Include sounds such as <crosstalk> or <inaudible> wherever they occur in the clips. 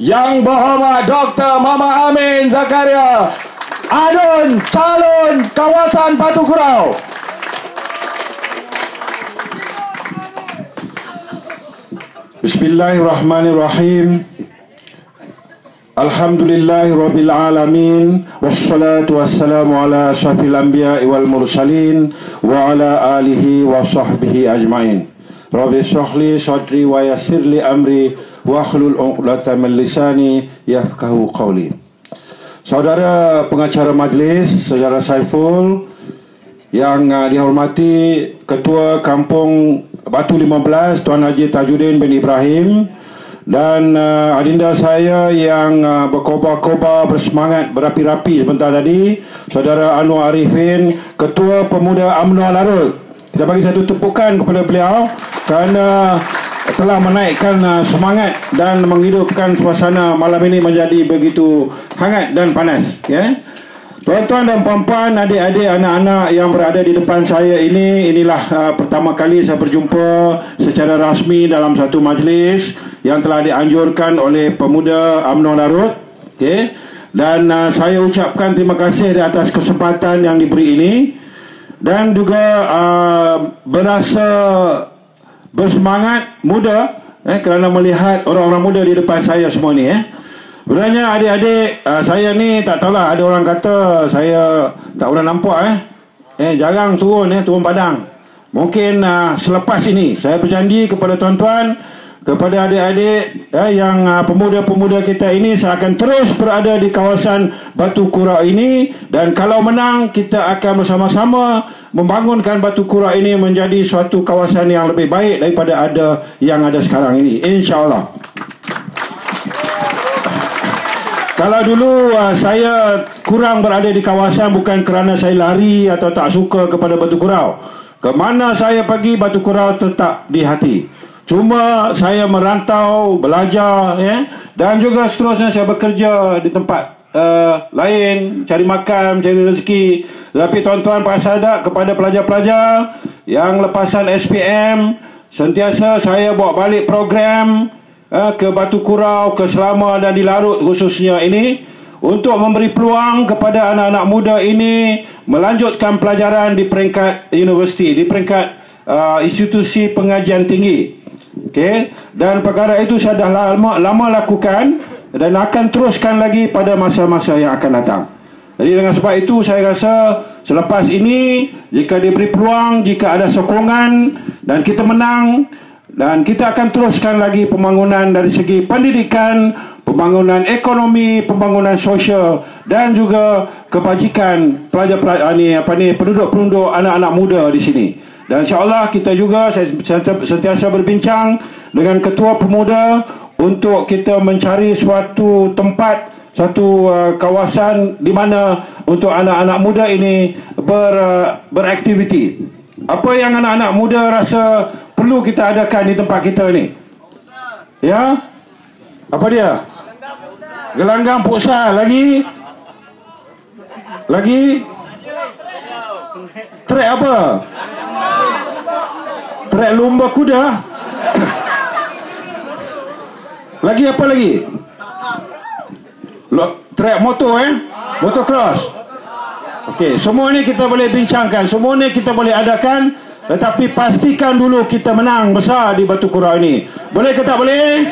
Yang Berhormat Dr. Mama Amin Zakaria Adun calon kawasan Batu Kurau. Bismillahirrahmanirrahim. Alhamdulillahirrabbilalamin Wassalatu wassalamu ala syafil anbiya wal mursalin Wa ala alihi wa sahbihi ajmain. Rabbi syahli sadri wa yasirli amri Wa akhlul uqlata min lisani yafkahu qawli. Saudara pengacara majlis Saudara Saiful Yang uh, dihormati Ketua Kampung Batu 15 Tuan Haji Tajuddin bin Ibrahim dan uh, adinda saya yang uh, berkobar-kobar bersemangat berapi-rapi sebentar tadi saudara Anwar Arifin ketua pemuda UMNO Larut. Kita bagi satu tepukan kepada beliau kerana telah menaikkan uh, semangat dan menghidupkan suasana malam ini menjadi begitu hangat dan panas ya? Tuan-tuan dan puan-puan, adik-adik, anak-anak yang berada di depan saya ini Inilah uh, pertama kali saya berjumpa secara rasmi dalam satu majlis Yang telah dianjurkan oleh pemuda UMNO Larut okay? Dan uh, saya ucapkan terima kasih di atas kesempatan yang diberi ini Dan juga uh, berasa bersemangat muda eh, Kerana melihat orang-orang muda di depan saya semua ni eh. Sebenarnya adik-adik uh, saya ni tak tahulah ada orang kata saya tak pernah nampak eh. Eh jarang turun eh turun padang. Mungkin uh, selepas ini saya berjanji kepada tuan-tuan kepada adik-adik eh, yang uh, pemuda-pemuda kita ini saya akan terus berada di kawasan Batu Kura ini dan kalau menang kita akan bersama-sama membangunkan Batu Kura ini menjadi suatu kawasan yang lebih baik daripada ada yang ada sekarang ini insya-Allah. Kalau dulu uh, saya kurang berada di kawasan bukan kerana saya lari atau tak suka kepada Batu Kurau. Ke mana saya pergi Batu Kurau tetap di hati. Cuma saya merantau, belajar ya dan juga seterusnya saya bekerja di tempat uh, lain, cari makan, cari rezeki. Tapi tuan-tuan pasal tak kepada pelajar-pelajar yang lepasan SPM sentiasa saya bawa balik program eh, ke Batu Kurau, ke Selama dan di Larut khususnya ini untuk memberi peluang kepada anak-anak muda ini melanjutkan pelajaran di peringkat universiti, di peringkat uh, institusi pengajian tinggi. Okey, dan perkara itu saya dah lama lama lakukan dan akan teruskan lagi pada masa-masa yang akan datang. Jadi dengan sebab itu saya rasa selepas ini jika diberi peluang, jika ada sokongan dan kita menang, dan kita akan teruskan lagi pembangunan dari segi pendidikan, pembangunan ekonomi, pembangunan sosial dan juga kebajikan pelajar-pelajar ni apa ni penduduk-penduduk anak-anak muda di sini. Dan insya-Allah kita juga saya sentiasa berbincang dengan ketua pemuda untuk kita mencari suatu tempat satu uh, kawasan di mana untuk anak-anak muda ini ber, uh, beraktiviti. Apa yang anak-anak muda rasa perlu kita adakan di tempat kita ni? Ya? Apa dia? Gelanggang pusat lagi? Lagi? Trek apa? Trek lumba kuda? <coughs> lagi apa lagi? Trek motor eh? Motor cross? Okey, semua ni kita boleh bincangkan. Semua ni kita boleh adakan tetapi pastikan dulu kita menang besar di Batu Kurau ini. Boleh ke tak boleh?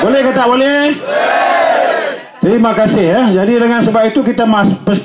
Boleh ke tak boleh? Terima kasih ya. Jadi dengan sebab itu kita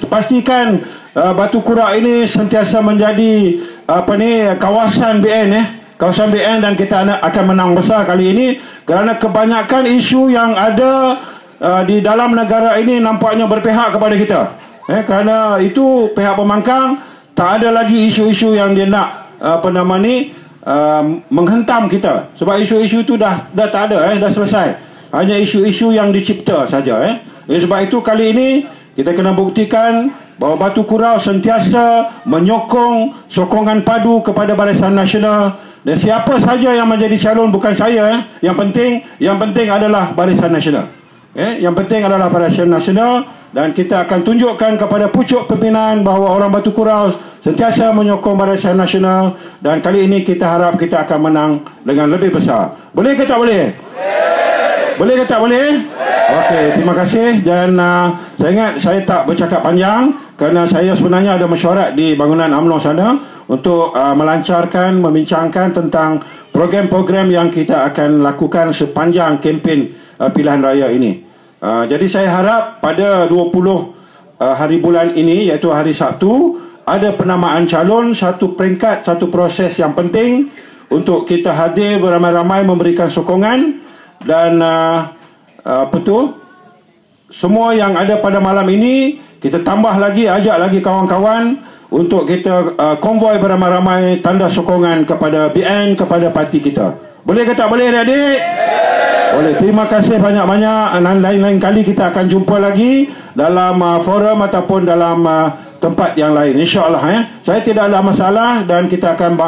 pastikan uh, Batu Kurau ini sentiasa menjadi apa ni kawasan BN ya. Kawasan BN dan kita akan menang besar kali ini kerana kebanyakan isu yang ada uh, di dalam negara ini nampaknya berpihak kepada kita. Eh kerana itu pihak pemangkang tak ada lagi isu-isu yang dia nak apa nama ni uh, menghentam kita. Sebab isu-isu itu dah dah tak ada eh dah selesai. Hanya isu-isu yang dicipta saja eh. Jadi sebab itu kali ini kita kena buktikan bahawa Batu Kurau sentiasa menyokong sokongan padu kepada Barisan Nasional. Dan siapa saja yang menjadi calon bukan saya eh. Yang penting yang penting adalah Barisan Nasional eh yang penting adalah Barisan Nasional dan kita akan tunjukkan kepada pucuk pimpinan bahawa orang Batu Kurau sentiasa menyokong Barisan Nasional dan kali ini kita harap kita akan menang dengan lebih besar. Boleh ke tak boleh? Boleh. Boleh ke tak boleh? Okey, terima kasih dan uh, saya ingat saya tak bercakap panjang kerana saya sebenarnya ada mesyuarat di bangunan UMNO sana untuk uh, melancarkan, membincangkan tentang program-program yang kita akan lakukan sepanjang kempen uh, pilihan raya ini. Uh, jadi saya harap pada 20 uh, hari bulan ini iaitu hari Sabtu ada penamaan calon satu peringkat satu proses yang penting untuk kita hadir beramai-ramai memberikan sokongan dan uh, uh, apa tu semua yang ada pada malam ini kita tambah lagi ajak lagi kawan-kawan untuk kita uh, konvoi beramai-ramai tanda sokongan kepada BN kepada parti kita boleh ke tak boleh adik-adik boleh terima kasih banyak-banyak. Lain-lain kali kita akan jumpa lagi dalam uh, forum ataupun dalam uh, tempat yang lain. Insyaallah ya saya tidak ada masalah dan kita akan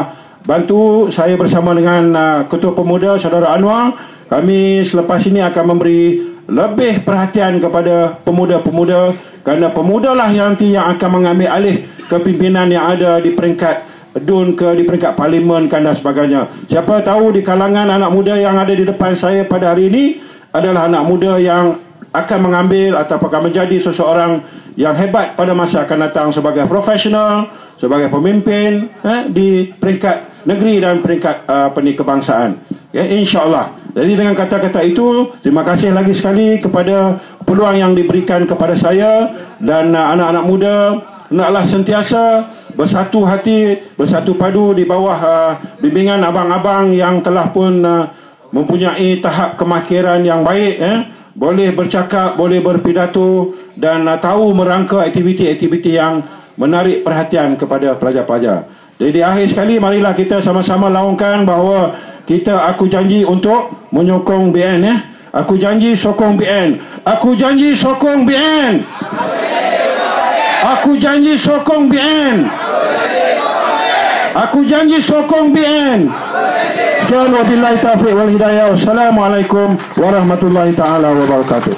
bantu saya bersama dengan uh, ketua pemuda saudara Anwar. Kami selepas ini akan memberi lebih perhatian kepada pemuda-pemuda kerana pemuda lah yang nanti yang akan mengambil alih kepimpinan yang ada di peringkat DUN ke di peringkat parlimen kan dan sebagainya siapa tahu di kalangan anak muda yang ada di depan saya pada hari ini adalah anak muda yang akan mengambil atau akan menjadi seseorang yang hebat pada masa akan datang sebagai profesional, sebagai pemimpin eh, di peringkat negeri dan peringkat uh, penik kebangsaan. Ya, InsyaAllah. Jadi dengan kata-kata itu, terima kasih lagi sekali kepada peluang yang diberikan kepada saya dan uh, anak-anak muda. Naklah sentiasa bersatu hati, bersatu padu di bawah uh, bimbingan abang-abang yang telah pun uh, mempunyai tahap kemakiran yang baik. Eh boleh bercakap, boleh berpidato dan uh, tahu merangka aktiviti-aktiviti yang menarik perhatian kepada pelajar-pelajar. Jadi di akhir sekali marilah kita sama-sama laungkan bahawa kita aku janji untuk menyokong BN ya. Aku janji sokong BN. Aku janji sokong BN. Aku janji sokong BN. Aku janji sokong BN. Sekian wabillahi taufiq wal hidayah. Wassalamualaikum warahmatullahi taala wabarakatuh.